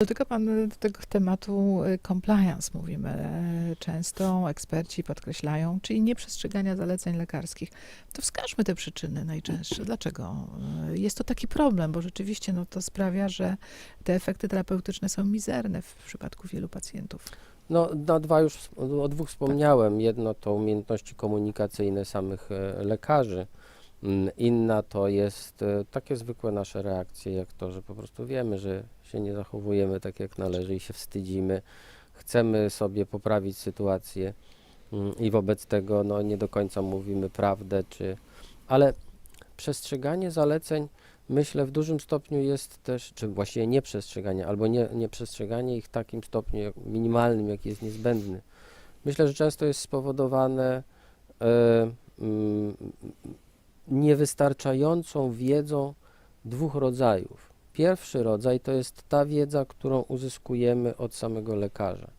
Dotyka Pan y, tego tematu y, compliance, mówimy e, często, eksperci podkreślają, czyli nieprzestrzegania zaleceń lekarskich. To wskażmy te przyczyny najczęstsze. Dlaczego y, jest to taki problem? Bo rzeczywiście no, to sprawia, że te efekty terapeutyczne są mizerne w przypadku wielu pacjentów. No, na dwa już, o dwóch wspomniałem. Jedno to umiejętności komunikacyjne samych lekarzy. Mm, Inna to jest e, takie zwykłe nasze reakcje, jak to, że po prostu wiemy, że się nie zachowujemy tak jak należy i się wstydzimy. Chcemy sobie poprawić sytuację mm, i wobec tego no, nie do końca mówimy prawdę, czy... ale przestrzeganie zaleceń myślę w dużym stopniu jest też, czy właściwie nieprzestrzeganie, albo nie, nieprzestrzeganie ich w takim stopniu jak, minimalnym, jaki jest niezbędny. Myślę, że często jest spowodowane e, mm, niewystarczającą wiedzą dwóch rodzajów. Pierwszy rodzaj to jest ta wiedza, którą uzyskujemy od samego lekarza.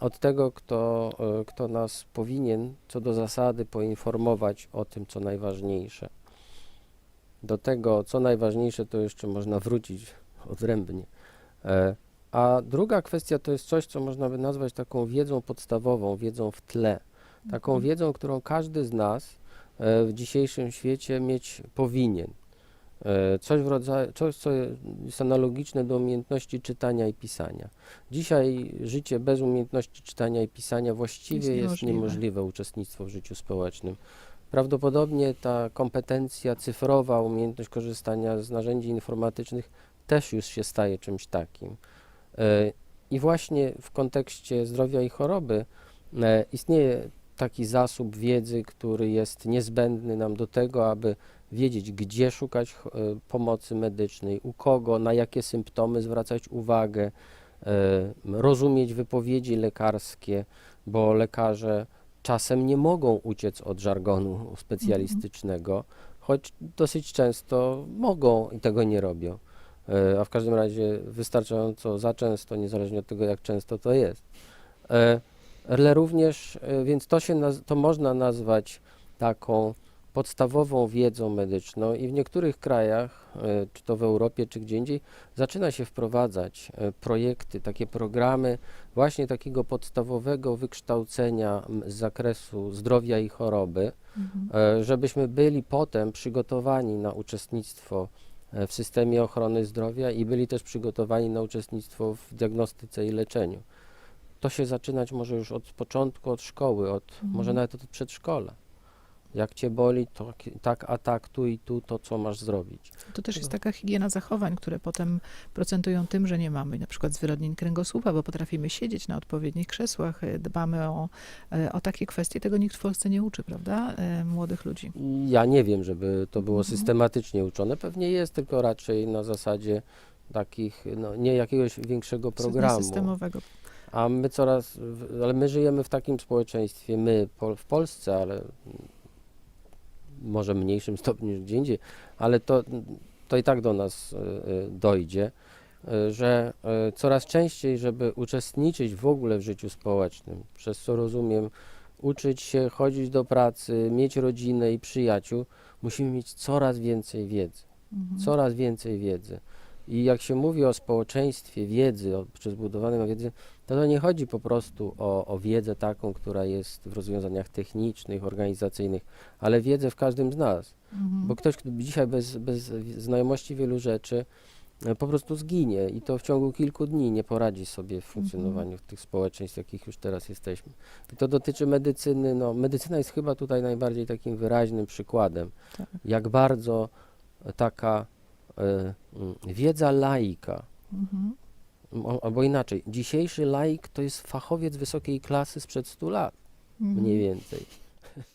Od tego, kto, e, kto nas powinien co do zasady poinformować o tym, co najważniejsze. Do tego, co najważniejsze, to jeszcze można wrócić odrębnie. E, A druga kwestia to jest coś, co można by nazwać taką wiedzą podstawową, wiedzą w tle. Taką Mhm. wiedzą, którą każdy z nas w dzisiejszym świecie mieć powinien. E, Coś, w rodzaju, coś, co jest analogiczne do umiejętności czytania i pisania. Dzisiaj życie bez umiejętności czytania i pisania właściwie Jest jest, niemożliwe. niemożliwe uczestnictwo w życiu społecznym. Prawdopodobnie ta kompetencja cyfrowa, umiejętność korzystania z narzędzi informatycznych też już się staje czymś takim. E, I właśnie w kontekście zdrowia i choroby e, istnieje taki zasób wiedzy, który jest niezbędny nam do tego, aby wiedzieć, gdzie szukać e, pomocy medycznej, u kogo, na jakie symptomy zwracać uwagę, e, rozumieć wypowiedzi lekarskie, bo lekarze czasem nie mogą uciec od żargonu specjalistycznego, choć dosyć często mogą i tego nie robią. E, A w każdym razie wystarczająco za często, niezależnie od tego, jak często to jest. Ale również, e, więc to się to można nazwać taką podstawową wiedzą medyczną i w niektórych krajach, e, czy to w Europie, czy gdzie indziej, zaczyna się wprowadzać e, projekty, takie programy właśnie takiego podstawowego wykształcenia z zakresu zdrowia i choroby, Mhm. żebyśmy byli potem przygotowani na uczestnictwo w systemie ochrony zdrowia i byli też przygotowani na uczestnictwo w diagnostyce i leczeniu. To się zaczynać może już od początku, od szkoły, od, może Mhm. nawet od przedszkola. Jak cię boli, to ki- tak, a tak, tu i tu, to co masz zrobić. To też jest taka higiena zachowań, które potem procentują tym, że nie mamy na przykład zwyrodnień kręgosłupa, bo potrafimy siedzieć na odpowiednich krzesłach, y, dbamy o, y, o takie kwestie. Tego nikt w Polsce nie uczy, prawda? Y, Młodych ludzi. Ja nie wiem, żeby to było Mhm. systematycznie uczone. Pewnie jest, tylko raczej na zasadzie takich, no, nie jakiegoś większego programu. Systemowego. A my coraz, ale my żyjemy w takim społeczeństwie, my pol, w Polsce, ale może w mniejszym stopniu niż gdzie indziej, ale to, to i tak do nas y, y, dojdzie, y, że coraz częściej, żeby uczestniczyć w ogóle w życiu społecznym, przez co rozumiem, uczyć się, chodzić do pracy, mieć rodzinę i przyjaciół, musimy mieć coraz więcej wiedzy Mhm. coraz więcej wiedzy. I jak się mówi o społeczeństwie wiedzy, o, czy zbudowanym wiedzy, to to nie chodzi po prostu o, o wiedzę taką, która jest w rozwiązaniach technicznych, organizacyjnych, ale wiedzę w każdym z nas. Mhm. Bo ktoś, kto dzisiaj bez, bez znajomości wielu rzeczy e, po prostu zginie i to w ciągu kilku dni nie poradzi sobie w funkcjonowaniu w tych społeczeństw, jakich już teraz jesteśmy. I to dotyczy medycyny. No, medycyna jest chyba tutaj najbardziej takim wyraźnym przykładem, Tak. jak bardzo taka mm, wiedza laika, Mhm. Albo inaczej, dzisiejszy laik to jest fachowiec wysokiej klasy sprzed 100 lat, Mhm. mniej więcej.